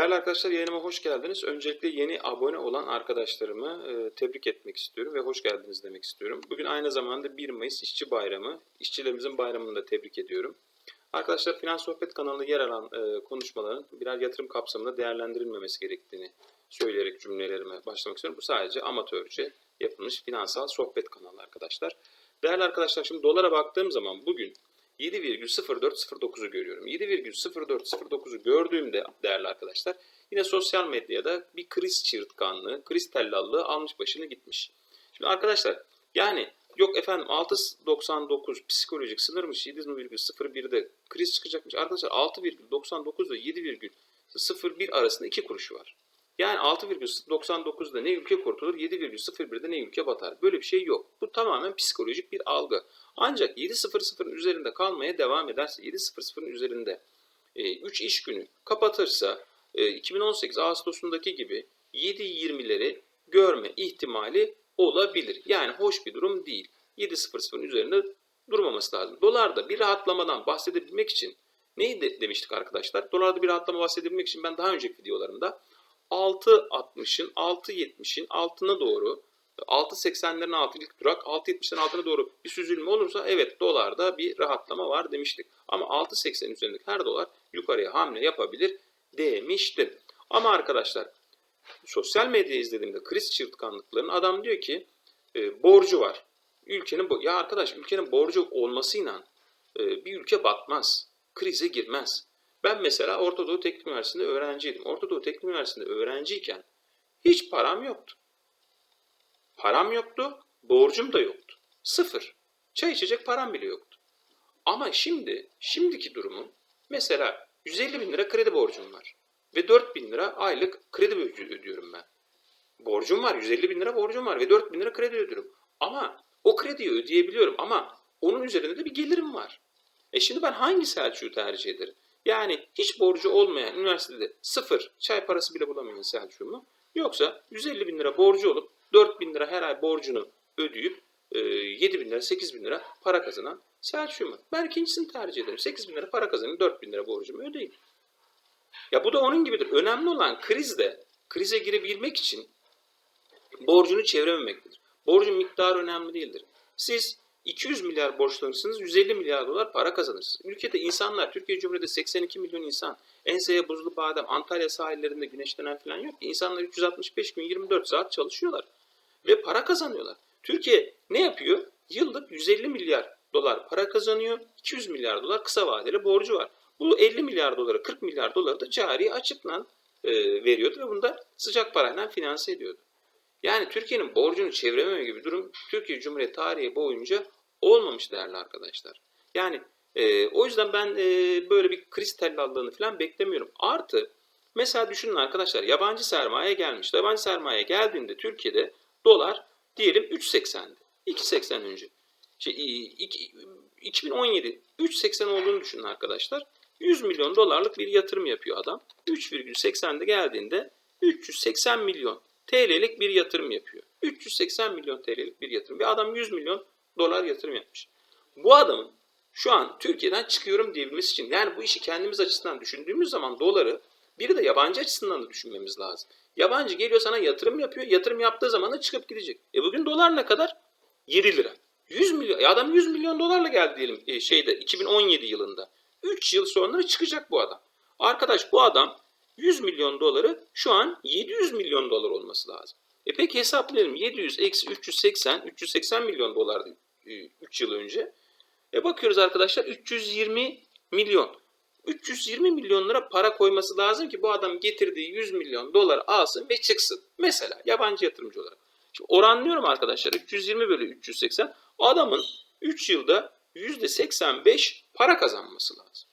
Değerli arkadaşlar yayınıma hoş geldiniz. Öncelikle yeni abone olan arkadaşlarımı e, tebrik etmek istiyorum ve hoş geldiniz demek istiyorum. Bugün aynı zamanda 1 Mayıs İşçi Bayramı. İşçilerimizin bayramını da tebrik ediyorum. Arkadaşlar Finans Sohbet kanalında yer alan e, konuşmaların birer yatırım kapsamında değerlendirilmemesi gerektiğini söyleyerek cümlelerime başlamak istiyorum. Bu sadece amatörce yapılmış finansal sohbet kanalı arkadaşlar. Değerli arkadaşlar şimdi dolara baktığım zaman bugün 7,0409'u görüyorum. 7,0409'u gördüğümde değerli arkadaşlar yine sosyal medyada bir kriz çığırtkanlığı, kriz tellallığı almış başını gitmiş. Şimdi arkadaşlar yani yok efendim 6.99 psikolojik sınırmış 7,01'de kriz çıkacakmış. Arkadaşlar 6,99 ile 7,01 arasında 2 kuruşu var. Yani 6,99'da ne ülke kurtulur, 7,01'de ne ülke batar. Böyle bir şey yok. Bu tamamen psikolojik bir algı. Ancak 7.00'ın üzerinde kalmaya devam ederse, 7.00'ın üzerinde 3 iş günü kapatırsa, e, 2018 Ağustos'undaki gibi 7.20'leri görme ihtimali olabilir. Yani hoş bir durum değil. 7.00'ın üzerinde durmaması lazım. Dolarda bir rahatlamadan bahsedebilmek için neyi de demiştik arkadaşlar? Dolarda bir rahatlama bahsedebilmek için ben daha önceki videolarımda 6.60'ın, 6.70'in altına doğru 6.80'lerin altı ilk durak 6.70'lerin altına doğru bir süzülme olursa evet dolarda bir rahatlama var demiştik. Ama 6.80 üzerindeki her dolar yukarıya hamle yapabilir demiştim. Ama arkadaşlar sosyal medya izlediğimde kriz çırtkanlıklarının adam diyor ki e, borcu var. Ülkenin bo- ya arkadaş ülkenin borcu olmasıyla e, bir ülke batmaz. Krize girmez. Ben mesela Orta Doğu Teknik Üniversitesi'nde öğrenciydim. Orta Doğu Teknik Üniversitesi'nde öğrenciyken hiç param yoktu. Param yoktu, borcum da yoktu. Sıfır. Çay içecek param bile yoktu. Ama şimdi, şimdiki durumum mesela 150 bin lira kredi borcum var. Ve 4 bin lira aylık kredi ödü- ödüyorum ben. Borcum var, 150 bin lira borcum var ve 4 bin lira kredi ödüyorum. Ama o krediyi ödeyebiliyorum ama onun üzerinde de bir gelirim var. E şimdi ben hangi Selçuk'u tercih ederim? Yani hiç borcu olmayan üniversitede sıfır çay parası bile bulamayan Selçuk mu? Yoksa 150 bin lira borcu olup 4 bin lira her ay borcunu ödeyip e, 7 bin lira 8 bin lira para kazanan Selçuk mu? Ben ikincisini tercih ederim. 8 bin lira para kazanayım 4 bin lira borcumu ödeyeyim. Ya bu da onun gibidir. Önemli olan krizde krize girebilmek için borcunu çevrememektedir. Borcun miktarı önemli değildir. Siz 200 milyar borçlanırsınız, 150 milyar dolar para kazanırsınız. Ülkede insanlar, Türkiye Cumhuriyeti 82 milyon insan, enseye buzlu badem, Antalya sahillerinde güneşlenen falan yok. İnsanlar 365 gün 24 saat çalışıyorlar ve para kazanıyorlar. Türkiye ne yapıyor? Yıllık 150 milyar dolar para kazanıyor, 200 milyar dolar kısa vadeli borcu var. Bu 50 milyar doları, 40 milyar doları da cari açıkla e, veriyordu ve bunu da sıcak parayla finanse ediyordu. Yani Türkiye'nin borcunu çevrememe gibi durum Türkiye Cumhuriyeti tarihi boyunca olmamış değerli arkadaşlar. Yani e, o yüzden ben e, böyle bir kriz tellallığını falan beklemiyorum. Artı mesela düşünün arkadaşlar yabancı sermaye gelmiş. Yabancı sermaye geldiğinde Türkiye'de dolar diyelim 3.80'di. 2.80 önce. Şey, iki- 2017 3.80 olduğunu düşünün arkadaşlar. 100 milyon dolarlık bir yatırım yapıyor adam. 3,80'de geldiğinde 380 milyon TL'lik bir yatırım yapıyor. 380 milyon TL'lik bir yatırım. Bir adam 100 milyon dolar yatırım yapmış. Bu adamın şu an Türkiye'den çıkıyorum diyebilmesi için yani bu işi kendimiz açısından düşündüğümüz zaman doları biri de yabancı açısından da düşünmemiz lazım. Yabancı geliyor sana yatırım yapıyor. Yatırım yaptığı zaman da çıkıp gidecek. E bugün dolar ne kadar? 7 lira. 100 milyon. E adam 100 milyon dolarla geldi diyelim e, şeyde 2017 yılında. 3 yıl sonra çıkacak bu adam. Arkadaş bu adam 100 milyon doları şu an 700 milyon dolar olması lazım. E peki hesaplayalım. 700 eksi 380, 380 milyon dolardı 3 yıl önce. E bakıyoruz arkadaşlar 320 milyon. 320 milyon lira para koyması lazım ki bu adam getirdiği 100 milyon dolar alsın ve çıksın. Mesela yabancı yatırımcı olarak. Şimdi oranlıyorum arkadaşlar 320 bölü 380 adamın 3 yılda %85 para kazanması lazım.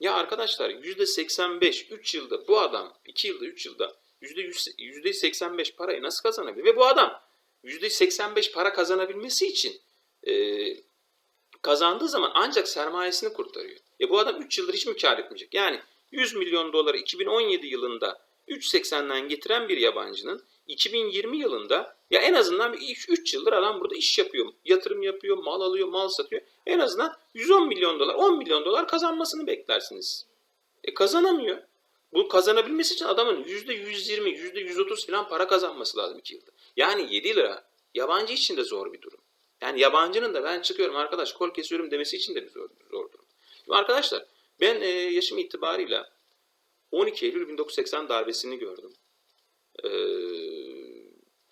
Ya arkadaşlar %85 3 yılda bu adam 2 yılda 3 yılda %100 %85 parayı nasıl kazanabilir? Ve bu adam %85 para kazanabilmesi için e, kazandığı zaman ancak sermayesini kurtarıyor. E bu adam 3 yıldır hiç mi kar etmeyecek? Yani 100 milyon doları 2017 yılında 3.80'den getiren bir yabancının 2020 yılında ya en azından 3 yıldır adam burada iş yapıyor. Yatırım yapıyor, mal alıyor, mal satıyor. En azından 110 milyon dolar, 10 milyon dolar kazanmasını beklersiniz. E kazanamıyor. Bu kazanabilmesi için adamın %120, %130 falan para kazanması lazım 2 yılda. Yani 7 lira yabancı için de zor bir durum. Yani yabancının da ben çıkıyorum arkadaş kol kesiyorum demesi için de bir zor, zor durum. Şimdi arkadaşlar ben e, yaşım itibarıyla 12 Eylül 1980 darbesini gördüm. E,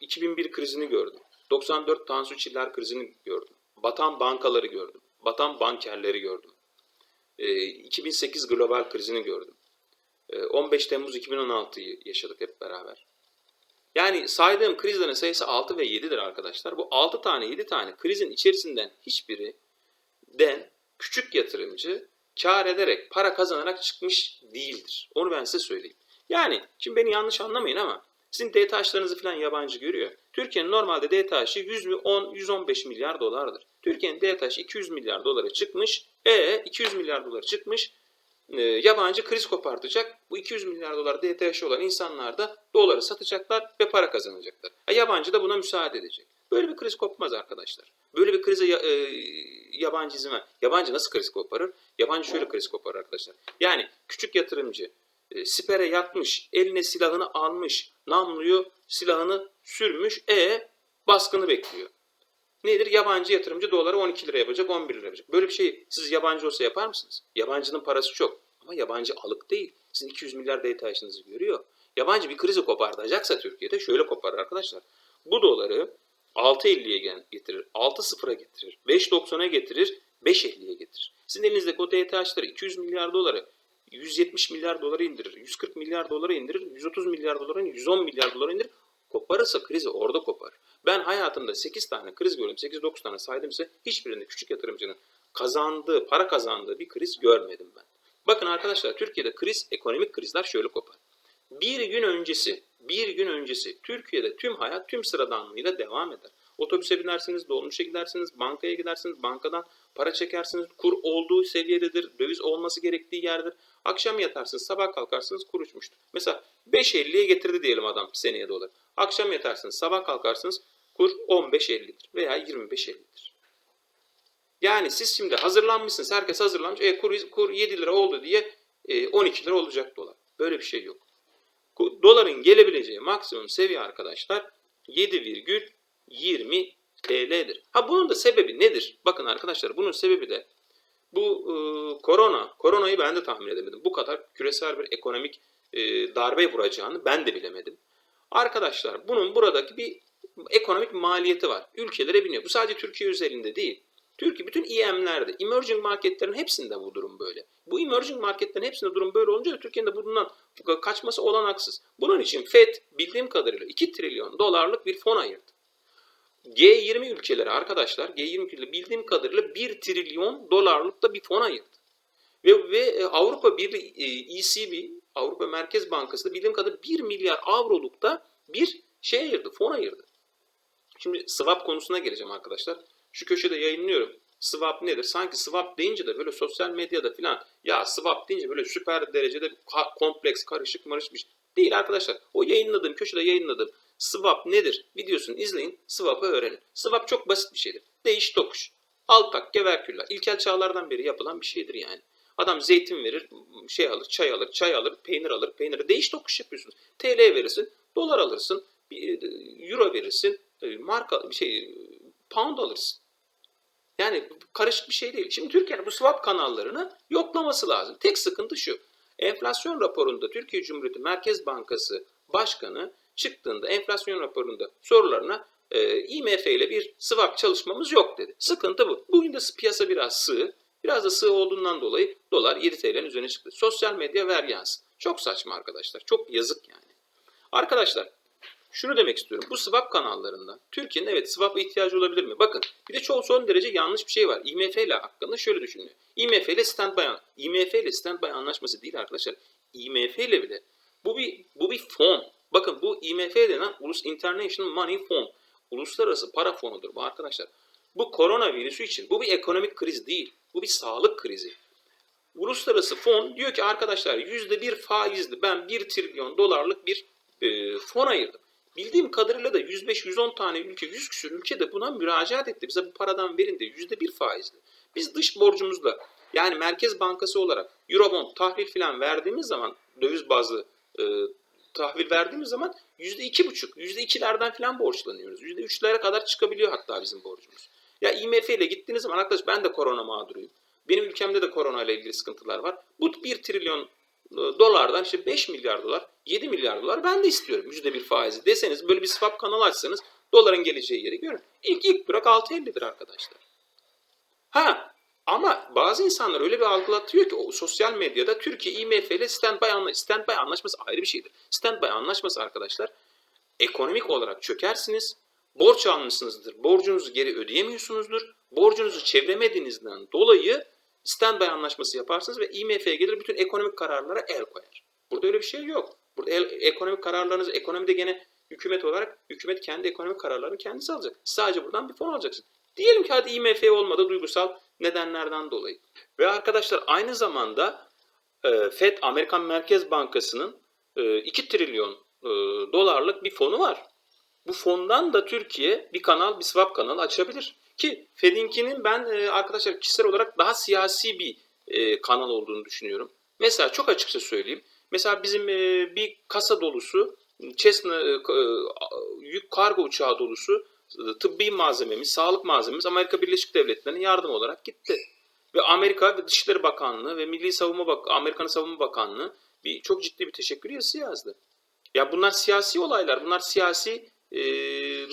2001 krizini gördüm. 94 Tansu Çiller krizini gördüm. Batan bankaları gördüm. Batan bankerleri gördüm. E, 2008 global krizini gördüm. E, 15 Temmuz 2016'yı yaşadık hep beraber. Yani saydığım krizlerin sayısı 6 ve 7'dir arkadaşlar. Bu 6 tane 7 tane krizin içerisinden hiçbiri den küçük yatırımcı kar ederek para kazanarak çıkmış değildir. Onu ben size söyleyeyim. Yani şimdi beni yanlış anlamayın ama sizin DTH'larınızı falan yabancı görüyor. Türkiye'nin normalde DTH'ı 100 mi 10 115 milyar dolardır. Türkiye'nin DTH 200 milyar dolara çıkmış. E 200 milyar dolara çıkmış. E, yabancı kriz kopartacak. Bu 200 milyar dolar DTH olan insanlar da doları satacaklar ve para kazanacaklar. Ha, yabancı da buna müsaade edecek. Böyle bir kriz kopmaz arkadaşlar. Böyle bir krize ya- e, yabancı izin ver. Yabancı nasıl kriz koparır? Yabancı şöyle kriz koparır arkadaşlar. Yani küçük yatırımcı e, sipere yatmış, eline silahını almış, namluyu silahını sürmüş, e baskını bekliyor. Nedir? Yabancı yatırımcı doları 12 lira yapacak, 11 lira yapacak. Böyle bir şey siz yabancı olsa yapar mısınız? Yabancının parası çok ama yabancı alık değil. Sizin 200 milyar DTH'ınızı görüyor. Yabancı bir krizi kopartacaksa Türkiye'de şöyle koparır arkadaşlar. Bu doları 6.50'ye gel- getirir, 6.0'a getirir, 5.90'a getirir, 5.50'ye getirir. Sizin elinizdeki o DTH'ları 200 milyar doları 170 milyar dolara indirir, 140 milyar dolara indirir, 130 milyar dolara indirir, 110 milyar dolara indirir. Koparırsa krizi orada kopar. Ben hayatımda 8 tane kriz gördüm. 8-9 tane saydım size. Hiçbirinde küçük yatırımcının kazandığı, para kazandığı bir kriz görmedim ben. Bakın arkadaşlar Türkiye'de kriz, ekonomik krizler şöyle kopar. Bir gün öncesi, bir gün öncesi Türkiye'de tüm hayat tüm sıradanlığıyla devam eder. Otobüse binersiniz, dolmuşa gidersiniz, bankaya gidersiniz, bankadan para çekersiniz, kur olduğu seviyededir, döviz olması gerektiği yerdir. Akşam yatarsınız, sabah kalkarsınız, kur uçmuştur. Mesela 5.50'ye getirdi diyelim adam seneye dolar. Akşam yatarsınız, sabah kalkarsınız, kur 15.50'dir veya 25.50'dir. Yani siz şimdi hazırlanmışsınız, herkes hazırlanmış, e, kur, kur 7 lira oldu diye e, 12 lira olacak dolar. Böyle bir şey yok. Doların gelebileceği maksimum seviye arkadaşlar 7,20 TL'dir. Ha bunun da sebebi nedir? Bakın arkadaşlar bunun sebebi de bu e, korona. Koronayı ben de tahmin edemedim. Bu kadar küresel bir ekonomik e, darbe vuracağını ben de bilemedim. Arkadaşlar bunun buradaki bir ekonomik maliyeti var. Ülkelere biniyor. Bu sadece Türkiye üzerinde değil. Türkiye bütün EM'lerde, emerging marketlerin hepsinde bu durum böyle. Bu emerging marketlerin hepsinde durum böyle olunca da Türkiye'nin de bundan kaçması olanaksız. Bunun için FED bildiğim kadarıyla 2 trilyon dolarlık bir fon ayırdı. G20 ülkeleri arkadaşlar, G20 ülkeleri bildiğim kadarıyla 1 trilyon dolarlık da bir fon ayırdı. Ve, ve e, Avrupa Birliği e, ECB, Avrupa Merkez Bankası da bildiğim kadarıyla 1 milyar avroluk da bir şey ayırdı, fon ayırdı. Şimdi swap konusuna geleceğim arkadaşlar. Şu köşede yayınlıyorum. Swap nedir? Sanki swap deyince de böyle sosyal medyada filan ya swap deyince böyle süper derecede kompleks, karışık, marışmış. Değil arkadaşlar. O yayınladığım, köşede yayınladığım swap nedir? Videosunu izleyin, swap'ı öğrenin. Swap çok basit bir şeydir. Değiş tokuş. Al tak, geverküller. İlkel çağlardan beri yapılan bir şeydir yani. Adam zeytin verir, şey alır, çay alır, çay alır, peynir alır, peyniri değiş tokuş yapıyorsunuz. TL verirsin, dolar alırsın, e, euro verirsin, e, marka şey, e, pound alırsın. Yani karışık bir şey değil. Şimdi Türkiye'nin bu swap kanallarını yoklaması lazım. Tek sıkıntı şu. Enflasyon raporunda Türkiye Cumhuriyeti Merkez Bankası Başkanı çıktığında enflasyon raporunda sorularına e, IMF ile bir swap çalışmamız yok dedi. Sıkıntı bu. Bugün de piyasa biraz sığ. Biraz da sığ olduğundan dolayı dolar 7 TL'nin üzerine çıktı. Sosyal medya ver yansın. Çok saçma arkadaşlar. Çok yazık yani. Arkadaşlar şunu demek istiyorum. Bu swap kanallarında Türkiye'nin evet swap'a ihtiyacı olabilir mi? Bakın bir de çok son derece yanlış bir şey var. IMF ile hakkında şöyle düşünülüyor. IMF ile standby IMF ile standby anlaşması değil arkadaşlar. IMF ile bile bu bir bu bir fon. Bakın bu IMF denen Ulus International Money Fund. Uluslararası para fonudur bu arkadaşlar. Bu koronavirüsü için bu bir ekonomik kriz değil. Bu bir sağlık krizi. Uluslararası fon diyor ki arkadaşlar %1 faizli ben 1 trilyon dolarlık bir e, fon ayırdım. Bildiğim kadarıyla da 105-110 tane ülke, 100 küsur ülke de buna müracaat etti. Bize bu paradan verin de %1 faizli. Biz dış borcumuzla Yani Merkez Bankası olarak Eurobond tahvil falan verdiğimiz zaman döviz bazlı e, tahvil verdiğimiz zaman %2,5, %2'lerden falan borçlanıyoruz. %3'lere kadar çıkabiliyor hatta bizim borcumuz. Ya IMF ile gittiğiniz zaman arkadaş ben de korona mağduruyum. Benim ülkemde de korona ile ilgili sıkıntılar var. Bu 1 trilyon e, dolardan işte 5 milyar dolar, 7 milyar dolar ben de istiyorum %1 faizi deseniz böyle bir swap kanalı açsanız doların geleceği yeri görün. İlk ilk durak 6.50'dir arkadaşlar. Ha ama bazı insanlar öyle bir algılatıyor ki o sosyal medyada Türkiye IMF ile standby, anla standby anlaşması ayrı bir şeydir. Standby anlaşması arkadaşlar ekonomik olarak çökersiniz, borç almışsınızdır, borcunuzu geri ödeyemiyorsunuzdur, borcunuzu çeviremediğinizden dolayı standby anlaşması yaparsınız ve IMF'ye gelir bütün ekonomik kararlara el koyar. Burada öyle bir şey yok. Burada el- ekonomik kararlarınızı ekonomide gene hükümet olarak hükümet kendi ekonomik kararlarını kendisi alacak. Sadece buradan bir fon alacaksın. Diyelim ki hadi IMF olmadı duygusal nedenlerden dolayı. Ve arkadaşlar aynı zamanda e, FED Amerikan Merkez Bankası'nın e, 2 trilyon e, dolarlık bir fonu var. Bu fondan da Türkiye bir kanal, bir swap kanalı açabilir. Ki Fed'inkinin ben e, arkadaşlar kişisel olarak daha siyasi bir e, kanal olduğunu düşünüyorum. Mesela çok açıkça söyleyeyim. Mesela bizim e, bir kasa dolusu Cessna e, e, yük kargo uçağı dolusu e, tıbbi malzememiz, sağlık malzememiz Amerika Birleşik Devletleri'ne yardım olarak gitti. Ve Amerika ve Dışişleri Bakanlığı ve Milli Savunma Bak Amerikan Savunma Bakanlığı bir çok ciddi bir teşekkür yazısı yazdı. Ya bunlar siyasi olaylar, bunlar siyasi e,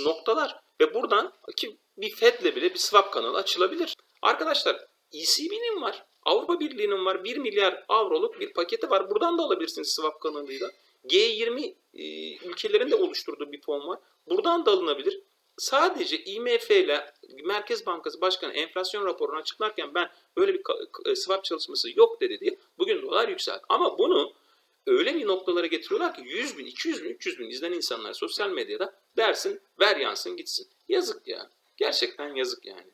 noktalar ve buradan ki bir FED'le bile bir swap kanalı açılabilir. Arkadaşlar ECB'nin var, Avrupa Birliği'nin var 1 milyar avroluk bir paketi var. Buradan da alabilirsiniz swap kanalıyla. G20 e, ülkelerin de oluşturduğu bir fon var. Buradan da alınabilir. Sadece IMF ile Merkez Bankası Başkanı enflasyon raporunu açıklarken ben böyle bir k- swap çalışması yok dedi diye bugün dolar yükseldi. Ama bunu öyle bir noktalara getiriyorlar ki 100 bin, 200 bin, 300 bin izlenen insanlar sosyal medyada dersin ver yansın gitsin. Yazık ya. Gerçekten yazık yani.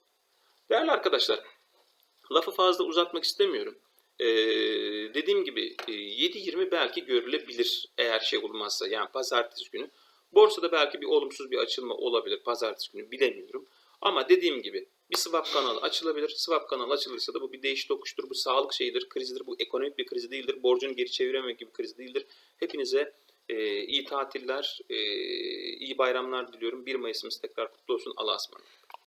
Değerli arkadaşlar lafı fazla uzatmak istemiyorum. Ee, dediğim gibi e, 7.20 belki görülebilir eğer şey olmazsa yani pazartesi günü. Borsada belki bir olumsuz bir açılma olabilir pazartesi günü bilemiyorum. Ama dediğim gibi bir swap kanalı açılabilir. Swap kanalı açılırsa da bu bir değiş tokuştur. Bu sağlık şeyidir, krizdir. Bu ekonomik bir kriz değildir. Borcunu geri çevirememek gibi kriz değildir. Hepinize e, iyi tatiller, e, iyi bayramlar diliyorum. 1 Mayıs'ımız tekrar kutlu olsun. Allah'a ısmarladık.